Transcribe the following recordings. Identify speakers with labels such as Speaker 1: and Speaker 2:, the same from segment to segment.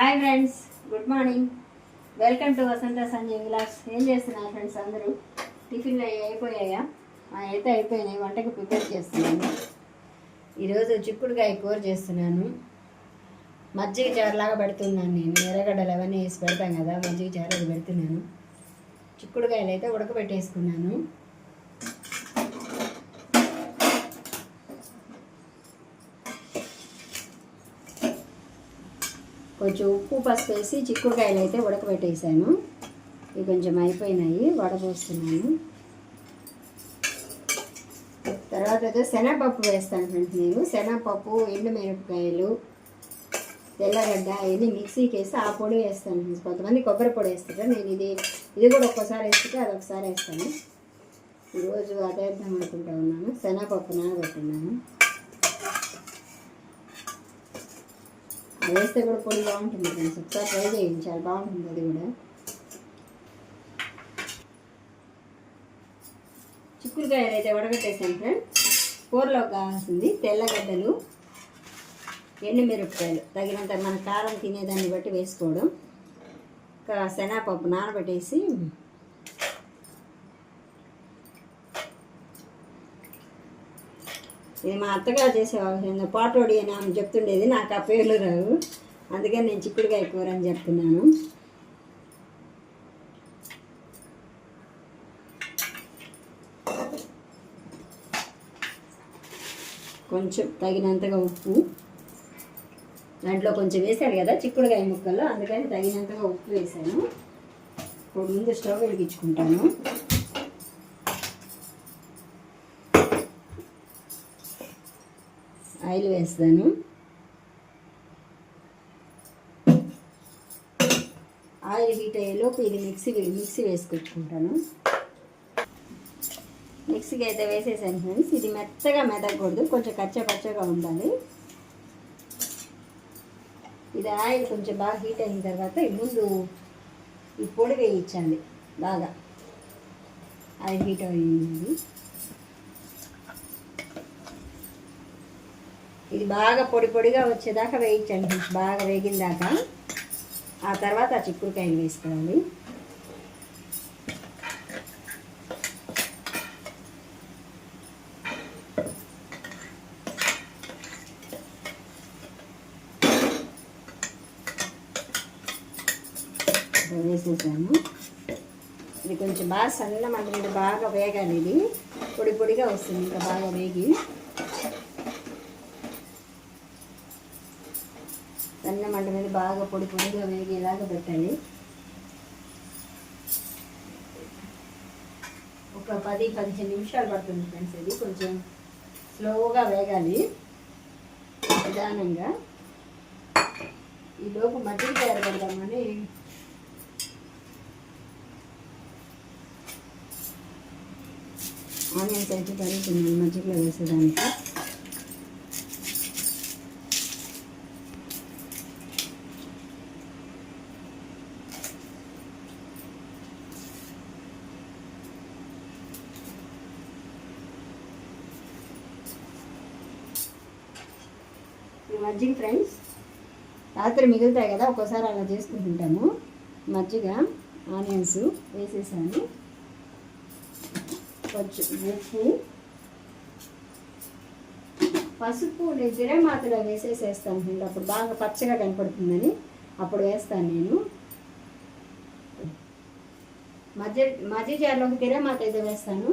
Speaker 1: Hi friends good morning. Welcome to Vasantha Sanjay Vilas. ఏం చేస్తున్నారు friends అందరూ? టిఫిన్లు అయిపోయాయా? అయితే అయిపోయినాయి. వంటకి ప్రిపేర్ చేస్తున్నాను. ఈరోజు చిక్కుడుకాయ కూర చేస్తున్నాను. మజ్జిగ చారులాగా పెడుతున్నాను నేను. ఎర్రగడ్డలు అవన్నీ వేసి పెడతాం కదా మజ్జిగ చారు అది పెడుతున్నాను. చిక్కుడుకాయలు అయితే ఉడకబెట్టేసుకున్నాను. కొంచెం ఉప్పు పసుపు వేసి చిక్కుడుకాయలు అయితే ఉడకబెట్టేసాను. ఇవి కొంచెం అయిపోయినాయి వడపోస్తున్నాను తర్వాత అయితే శనగపప్పు వేస్తాను ఫ్రెండ్స్ నేను. శనగపప్పు ఎండుమిరపకాయలు తెల్లగడ్డ అవన్నీ మిక్సీకి వేసి ఆ పొడి వేస్తాను ఫ్రెండ్స్. కొంతమంది కొబ్బరి పొడి వేస్తారు. నేను ఇది ఇది కూడా ఒక్కసారి వేస్తుంటే అది ఒకసారి వేస్తాను. ఈరోజు అదే వేద్దాం అనుకుంటా ఉన్నాను. శనగపప్పు నానబెట్టున్నాను. వేస్తే కూడా పొడి బాగుంటుంది ఫ్రెండ్స్. ఒకసారి ట్రై చేయండి చాలా బాగుంటుంది అది కూడా. చిక్కుడుకాయలు అయితే ఉడగట్టేసాను ఫ్రెండ్స్. కూరలో కావాల్సింది తెల్లగడ్డలు ఎండుమిరపకాయలు. తగినంత మన కారం తినేదాన్ని బట్టి వేసుకోవడం. ఇంకా శనగపప్పు నానబెట్టేసి ఇది మా అత్తగారు చేసేవాళ్ళు పాటోడి అని ఆమె చెప్తుండేది నాకు ఆ పేర్లు రావు. అందుకని నేను చిక్కుడుకాయ కూర అని చెప్తున్నాను. కొంచెం తగినంతగా ఉప్పు. దాంట్లో కొంచెం వేశాడు కదా చిక్కుడుకాయ ముక్కలు అందుకని తగినంతగా ఉప్పు వేసాను ఇప్పుడు ముందు స్టవ్ వెలిగించుకుంటాను. ఆయిల్ వేస్తాను. ఆయిల్ హీట్ అయ్యేలోపు ఇది మిక్సీ మిక్సీ వేసుకొచ్చుకుంటాను. మిక్సీకి అయితే వేసేసాను ఫ్రెండ్స్. ఇది మెత్తగా మెదగకూడదు. కొంచెం కచ్చపచ్చగా ఉండాలి. ఇది ఆయిల్ కొంచెం బాగా హీట్ అయిన తర్వాత ఈ ముందు ఈ పొడి వేయించండి బాగా. ఆయిల్ హీట్ అయింది. ఇది బాగా పొడి పొడిగా వచ్చేదాకా వేయించండి. బాగా వేగిన దాకా ఆ తర్వాత ఆ చిక్కుడుకాయలు వేసుకోండి వేసేసాము. ఇది కొంచెం బాగా సన్న మంట మీద బాగా వేగాలి ఇది. పొడి పొడిగా వస్తుంది. ఇంకా బాగా వేగి సన్న మంట మీద బాగా పొడి పొడిగా వేగేలాగా పెట్టాలి ఒక పది పదిహేను నిమిషాలు పడుతుంది ఫ్రెండ్స్ ఇది. కొంచెం స్లోగా వేగాలి. నిదానంగా. ఈలోపు మజ్జిగ తయారు పెడదామని ఆనియన్స్ అయితే కలుగుతున్నాను మజ్జిగలో వేసేదానికి ఈ మజ్జిగ ఫ్రెండ్స్ రాత్రి మిగులుతాయి కదా ఒక్కోసారి అలా చేసుకుంటుంటాము. మజ్జిగ ఆనియన్స్ వేసేసాను. కొంచెం ఉప్పు. పసుపు నేను జిరే మాతలో వేసేసేస్తాను ఫ్రెండ్. అప్పుడు బాగా పచ్చగా కనపడుతుందని అప్పుడు వేస్తాను నేను. మధ్య మధ్య జార్లోకి తిరమాత అయితే వేస్తాను.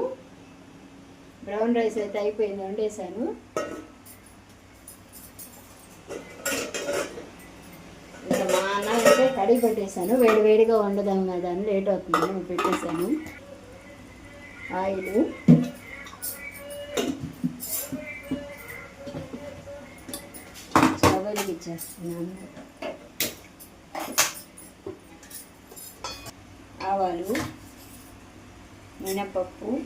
Speaker 1: బ్రౌన్ రైస్ అయితే అయిపోయింది వండేసాను. కడిగి పెట్టేశాను. వేడి వేడిగా వండుదాం కదా అని లేట్ అవుతుందని పెట్టేశాను. ఆయిల్. చవలికి ఇచ్చేస్తున్నాను ఆవాలు మినపప్పు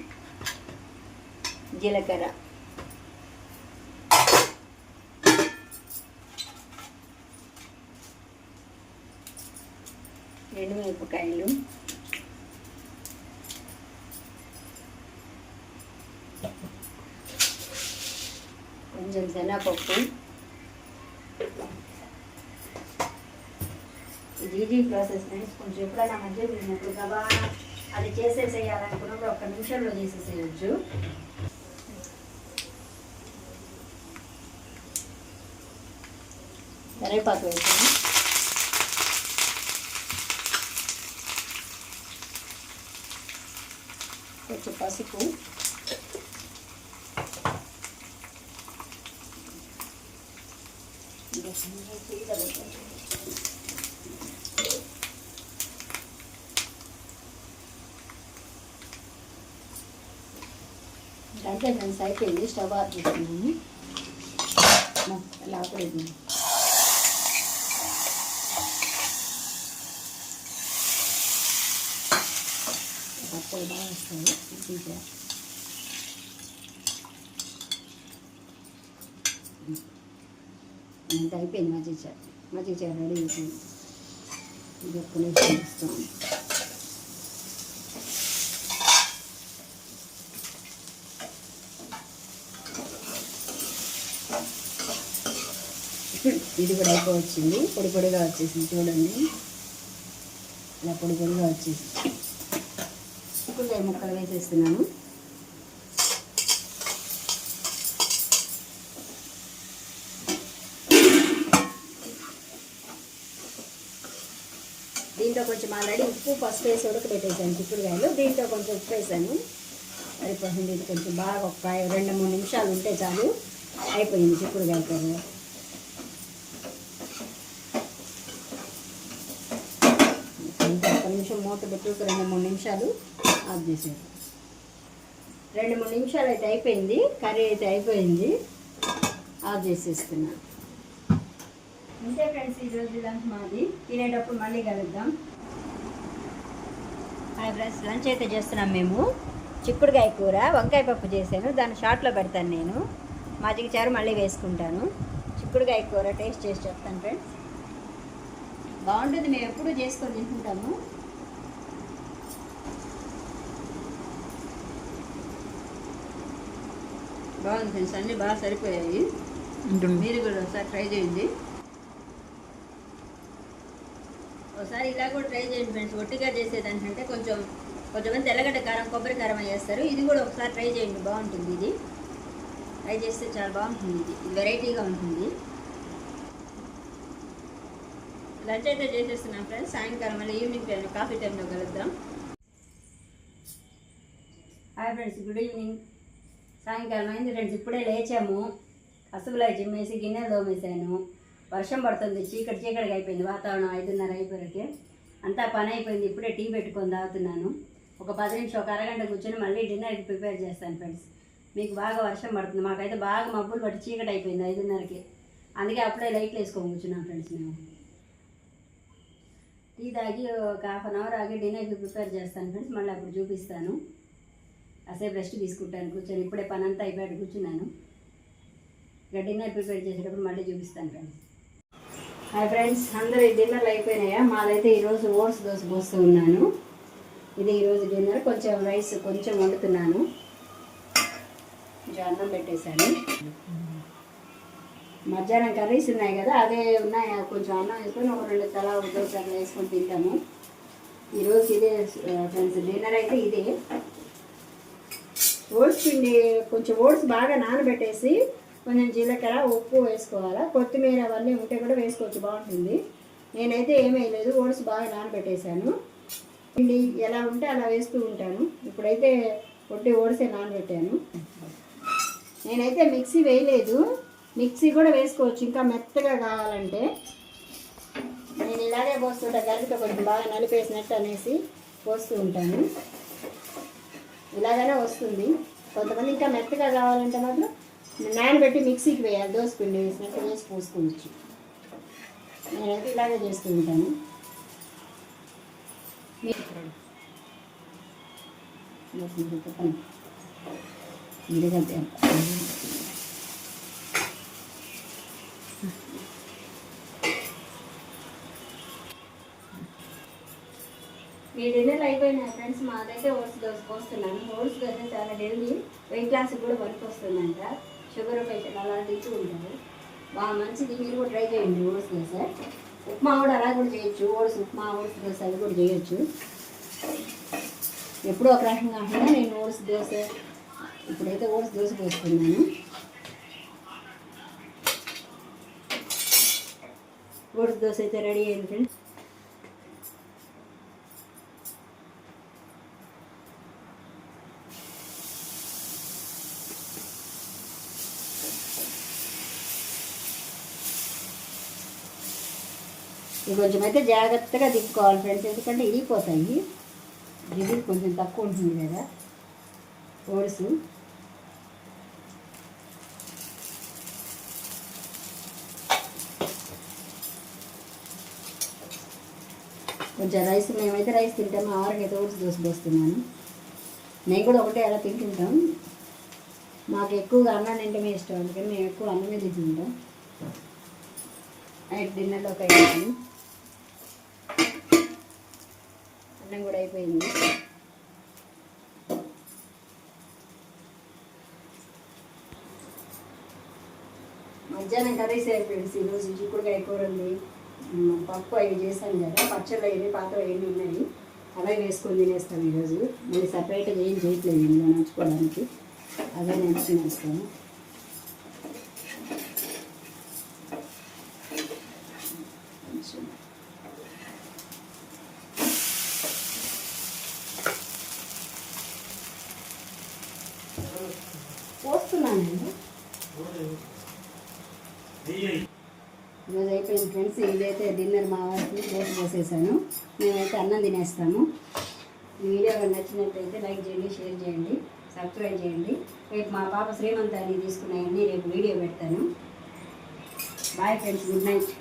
Speaker 1: జీలకర్ర. ఎండుమిరపకాయలు కొంచెం శనగపప్పు. Easy process friends. కొంచెం ఎప్పుడైనా మధ్య తిన్నప్పుడు గబా అది చేసేసేయాలనుకున్నప్పుడు ఒక్క నిమిషంలో చేసేసేయచ్చు కరివేపాకు వేసాను. కొంచెం పసుపు అంతే ఫ్రెండ్స్ అయిపోయింది స్టవ్ ఆఫ్ చేస్తున్నాను లాపలేదు పచ్చడి బాగా వస్తాయి అంత అయిపోయింది మజ్జిగ చారు. మజ్జిగ చారు రెడీ అయిపోయింది. ఇది ఒక్క నిమిషం ఇస్తాం ఇది కూడా అయిపోవచ్చింది. పొడి పొడిగా వచ్చేసింది చూడండి. ఇలా పొడి పొడిగా వచ్చేసింది. చిక్కుడుకాయ ముక్కలు వేసేస్తున్నాను. దీంట్లో కొంచెం ఆల్రెడీ ఉప్పు పసుపు వేసి ఉడకబెట్టేసాను చిక్కుడుకాయలు. దీంట్లో కొంచెం ఉప్పు వేసాను. సరిపోతుంది. ఇది కొంచెం బాగా ఒక రెండు మూడు నిమిషాలు ఉంటే చాలు. అయిపోయింది చిక్కుడుకాయ కర్రీ ఒక నిమిషం మూత పెట్టి ఒక రెండు మూడు నిమిషాలు ఆఫ్ చేసేది రెండు మూడు నిమిషాలు అయితే అయిపోయింది కర్రీ అయితే అయిపోయింది ఆఫ్ చేసేస్తున్నా. అంతే ఫ్రెండ్స్ ఈరోజు లంచ్ మాది. తినేటప్పుడు మళ్ళీ కలుద్దాం. హాయ్ ఫ్రెండ్స్ లంచ్ అయితే చేస్తున్నాం మేము. చిక్కుడుకాయ కూర వంకాయ పప్పు చేశాను. దాన్ని షార్ట్లో పెడతాను నేను. మాజిక చారు మళ్ళీ వేసుకుంటాను. చిక్కుడుకాయ కూర టేస్ట్ చేసి చెప్తాను ఫ్రెండ్స్. బాగుంటుంది మేము ఎప్పుడూ చేసుకొని తింటుంటాము. బాగుంది ఫ్రెండ్స్ అన్నీ బాగా సరిపోయాయి. మీరు కూడా ఒకసారి ట్రై చేయండి. ఒకసారి ఇలా కూడా ట్రై చేయండి ఫ్రెండ్స్ ఒట్టిగా చేసేదానికంటే కొంచెం కొంచెమంది తెల్లగడ్డ కారం కొబ్బరి కారం వేస్తారు. ఇది కూడా ఒకసారి ట్రై చేయండి బాగుంటుంది ఇది. ట్రై చేస్తే చాలా బాగుంటుంది ఇది. ఇది వెరైటీగా ఉంటుంది. లంచ్ అయితే చేసేస్తున్నాం ఫ్రెండ్స్ సాయంకాలం మళ్ళీ ఈవినింగ్ టైం కాఫీ టైంలో కలుద్దాం. హాయ్ ఫ్రెండ్స్ గుడ్ ఈవినింగ్ సాయంకాలం అయింది ఫ్రెండ్స్ ఇప్పుడే లేచాము. కసుబులా చిమ్మేసి గిన్నెలు తోమేశాను. వర్షం పడుతుంది చీకటి చీకటిగా అయిపోయింది వాతావరణం ఐదున్నర అయిపోయాకే అంతా పని అయిపోయింది ఇప్పుడే టీ పెట్టుకొని తాగుతున్నాను. ఒక పది నిమిషం ఒక అరగంట కూర్చొని మళ్ళీ డిన్నర్కి ప్రిపేర్ చేస్తాను ఫ్రెండ్స్ మీకు బాగా వర్షం పడుతుంది మాకైతే బాగా మబ్బులు పట్టి చీకటి అయిపోయింది ఐదున్నరకి. అందుకే అప్పుడే లైట్లు వేసుకొని కూర్చున్నాం ఫ్రెండ్స్ మేము. టీ తాగి ఒక హాఫ్ అన్ అవర్ ఆగి డిన్నర్కి ప్రిపేర్ చేస్తాను ఫ్రెండ్స్ మళ్ళీ అప్పుడు చూపిస్తాను. అసేపు రెస్ట్ తీసుకుంటాను కూర్చొని ఇప్పుడే పని అంతా అయిపోయాడు కూర్చున్నాను. ఇక డిన్నర్ ప్రిపేర్ చేసేటప్పుడు మళ్ళీ చూపిస్తాను ఫ్రెండ్స్ హాయ్ ఫ్రెండ్స్ అందరూ డిన్నర్లు అయిపోయినాయా? మాదైతే ఈరోజు ఓట్స్ దోశ పోస్తూ ఉన్నాను. ఇది ఈరోజు డిన్నర్ కొంచెం రైస్ కొంచెం వండుతున్నాను. కొంచెం అన్నం పెట్టేశాను. మధ్యాహ్నం కర్రీస్ ఉన్నాయి కదా అదే ఉన్నాయి. కొంచెం అన్నం వేసుకొని ఒక రెండు తల ఒక వేసుకొని తింటాము. ఈరోజు ఇదే ఫ్రెండ్స్ డిన్నర్ అయితే ఇదే. ఓట్స్ పిండి కొంచెం ఓట్స్ బాగా నానబెట్టేసి కొంచెం జీలకర్ర ఉప్పు వేసుకోవాలా? కొత్తిమీర అవన్నీ ఉంటే కూడా వేసుకోవచ్చు బాగుంటుంది. నేనైతే ఏమేయలేదు వేయలేదు ఓట్స్ బాగా నానబెట్టేశాను. పిండి ఎలా ఉంటే అలా వేస్తూ ఉంటాను. ఇప్పుడైతే పొట్టి ఓడిసే నానబెట్టాను. నేనైతే మిక్సీ వేయలేదు. మిక్సీ కూడా వేసుకోవచ్చు. ఇంకా మెత్తగా కావాలంటే నేను ఇలాగే పోస్తుంటా. గరిట కొంచెం బాగా నలిపేసినట్టు అనేసి పోస్తూ ఉంటాను. ఇలాగనే వస్తుంది. కొంతమంది ఇంకా మెత్తగా కావాలంటే మాత్రం నానబెట్టి మిక్సీకి వేయాలి. దోశ పిండి వేసినట్టు వేసి పోసుకోవచ్చు. నేనైతే ఇలాగే చేస్తూ ఉంటాను. ఎందుకంటే మీ డిన్నర్ అయిపోయినాయి ఫ్రెండ్స్. మాదైతే ఓట్స్ దోశ పోస్తున్నాను ఓట్స్ దోశ చాలా హెల్దీ. వెయిట్ లాస్ కూడా వర్క్ వస్తుందంట. షుగర్ పేషెంట్ అలాంటివి ఉంటారు బాగా మంచిది. మీరు కూడా ట్రై చేయండి ఓట్స్ దోశ ఉప్మా కూడా అలా కూడా చేయొచ్చు. ఓట్స్ ఉప్మా ఓట్స్ దోశ అవి కూడా చేయొచ్చు. ఎప్పుడో ఒక రకంగా కాకుండా నేను ఓట్స్ దోశ ఇప్పుడైతే ఓట్స్ దోశ పోసుకున్నాను ఓట్స్ దోశ అయితే రెడీ అయింది ఫ్రెండ్స్. ఇవి కొంచెం అయితే జాగ్రత్తగా దిక్కుకోవాలి ఫ్రెండ్స్. ఎందుకంటే ఇరిగిపోతాయి జిగురు కొంచెం తక్కువ ఉంటుంది కదా. ఓడుసు. కొంచెం రైస్ మేమైతే రైస్ తింటాము. ఆరుకైతే ఓట్స్ దోశ పోస్తున్నాను. నేను కూడా ఒకటే అలా తింటుంటాం. మాకు ఎక్కువగా అన్నం తింటమే ఇష్టం. అందుకని మేము ఎక్కువ అన్నమే తింటుంటాం. నైట్ డిన్నర్లోకి అయిపోయింది. అన్నం కూడా అయిపోయింది. మధ్యాహ్నం కర్రీస్ అయిపోయింది ఈరోజు చిక్కుడుకాయ కూర ఉంది పప్పు అవి చేశాను కదా పచ్చళ్ళు అవి పాత్ర అవన్నీ ఉన్నాయి. అవే వేసుకొని తినేస్తాను ఈరోజు. మళ్ళీ సపరేట్గా ఏం చేయట్లేదు ఇందులో నంచుకోవడానికి అవే నేను వేస్తాను కొంచెం పోస్తున్నానండి. ఈరోజు అయిపోయింది ఫ్రెండ్స్ ఇదైతే డిన్నర్ మా వారికి దోశ పోసేసాను. మేమైతే అన్నం తినేస్తాము. ఈ వీడియో కనుక నచ్చినట్లయితే లైక్ చేయండి షేర్ చేయండి సబ్స్క్రైబ్ చేయండి. రేపు మా పాప శ్రీమంతాన్ని తీసుకున్నాయండి రేపు వీడియో పెడతాను. Bye friends good night.